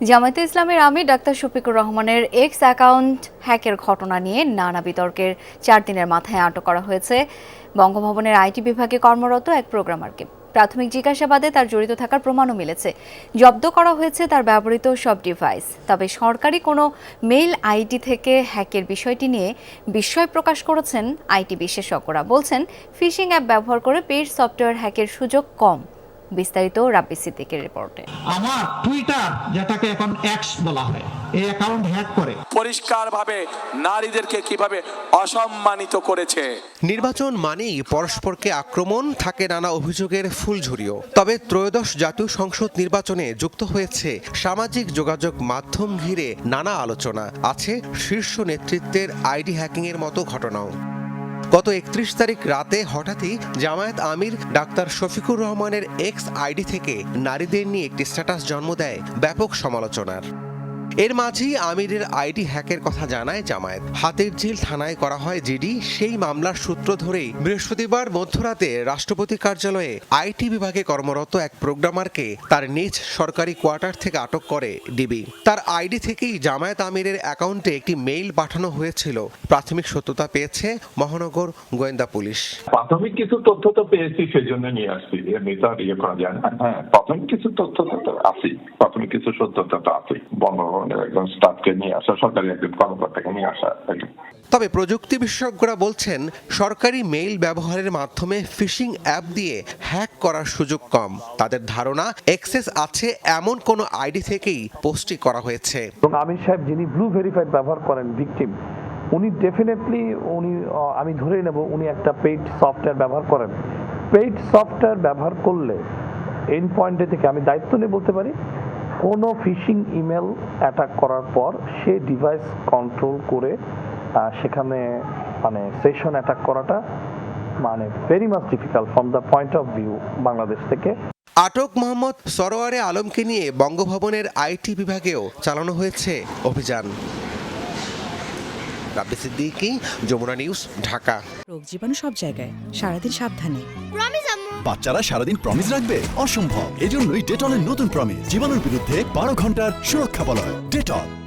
জামায়াতে ইসলামের আমি ডাক্তার শফিকুর রহমানের এক্স অ্যাকাউন্ট হ্যাকের ঘটনা নিয়ে নানা বিতর্কের চার দিনের মাথায় আটক করা হয়েছে। বঙ্গভবনের আইটি বিভাগে কর্মরত এক প্রোগ্রামারকে প্রাথমিক জিজ্ঞাসাবাদে তার জড়িত থাকার প্রমাণও মিলেছে। জব্দ করা হয়েছে তার ব্যবহৃত সব ডিভাইস তবে সরকারি কোনো মেইল আইডি থেকে হ্যাকের বিষয়টি নিয়ে বিস্ময় প্রকাশ করেছেন আইটি বিশেষজ্ঞরা। বলছেন ফিশিং অ্যাপ ব্যবহার করে পেজ সফটওয়্যার হ্যাকের সুযোগ কম। বিস্তারিত রাব্বি সিদ্দিকের রিপোর্টে। আমার টুইটার যেটাকে এখন এক্স বলা হয় এই অ্যাকাউন্ট হ্যাক করে। পরিষ্কারভাবে নারীদেরকে কীভাবে অসম্মানিত করেছে। নির্বাচন মানেই পরস্পরকে আক্রমণ থাকে নানা অভিযোগের ফুলঝুরিও। তবে ত্রয়োদশ জাতীয় সংসদ নির্বাচনে যুক্ত হয়েছে সামাজিক যোগাযোগ মাধ্যম ঘিরে নানা আলোচনা। আছে শীর্ষ নেতৃত্বের আইডি হ্যাকিংয়ের মতো ঘটনাও। গত একত্রিশ তারিখ রাতে হঠাৎই জামায়াত আমির ডাক্তার শফিকুর রহমানের এক্স আইডি থেকে নারীদের নিয়ে একটি স্ট্যাটাস জন্ম দেয় ব্যাপক সমালোচনার। এর মাঝেই আমিরের আইডি হ্যাকের কথা জানায় জামায়াত। হাতের ঝিল থানায় করা হয় জিডি। সেই মামলার সূত্র ধরেই বৃহস্পতিবার মধ্যরাতে রাষ্ট্রপতি কার্যালয়ে আইটি বিভাগে কর্মরত এক প্রোগ্রামারকে তার নিজ সরকারি কোয়ার্টার থেকে আটক করে ডিবি। তার আইডি থেকেই জামায়াত আমিরের অ্যাকাউন্টে একটি মেইল পাঠানো হয়েছিল। প্রাথমিক সত্যতা পেয়েছে মহানগর গোয়েন্দা পুলিশ। প্রাথমিক কিছু তথ্য তো পেয়েছি সেই জন্য নিয়ে আসছি। এমনি তো আর ইয়ে করা যায় না। হ্যাঁ প্রাথমিক কিছু তথ্য তো প্রাথমিক কিছু সত্যতা তো আছেই বঙ্গভবনের একজন স্টাফকে নিয়ে আসা সরকারি একজন কর্মকর্তাকে নিয়ে আসা। তবে প্রযুক্তি বিশেষজ্ঞরা বলছেন সরকারি মেইল ব্যবহারের মাধ্যমে ফিশিং অ্যাপ দিয়ে হ্যাক করার সুযোগ কম। তাদের ধারণা এক্সেস আছে এমন কোনো আইডি থেকেই পোস্টটি করা হয়েছে। এবং আমির সাহেব যিনি ব্লু ভেরিফাইড ব্যবহার করেন ভিকটিম উনি ডেফিনেটলি উনি আমি ধরেই নেব উনি একটা পেইড সফটওয়্যার ব্যবহার করেন। পেইড সফটওয়্যার ব্যবহার করলে এন্ড পয়েন্টে থেকে আমি দায়িত্ব নিয়ে বলতে পারি কোনো ফিশিং ইমেল অ্যাটাক করার পর সে ডিভাইস কন্ট্রোল করে সেখানে মানে সেশন অ্যাটাক করাটা মানে very much difficult from the point of view Bangladesh থেকে। আটক মোহাম্মদ সরোয়ারে আলমকে নিয়ে বঙ্গভবনের আইটি বিভাগেও চালানো হয়েছে অভিযান। রাব্বি সিদ্দিকী যমুনা নিউজ ঢাকা। রোগ জীবাণু সব জায়গায় সারাদিন সাবধানে। বাচ্চারা সারাদিন প্রমিস রাখবে? অসম্ভব। এজন্যই ডেটলের নতুন প্রমিস জীবাণুর বিরুদ্ধে বারো ঘণ্টার সুরক্ষা বলয়। ডেটল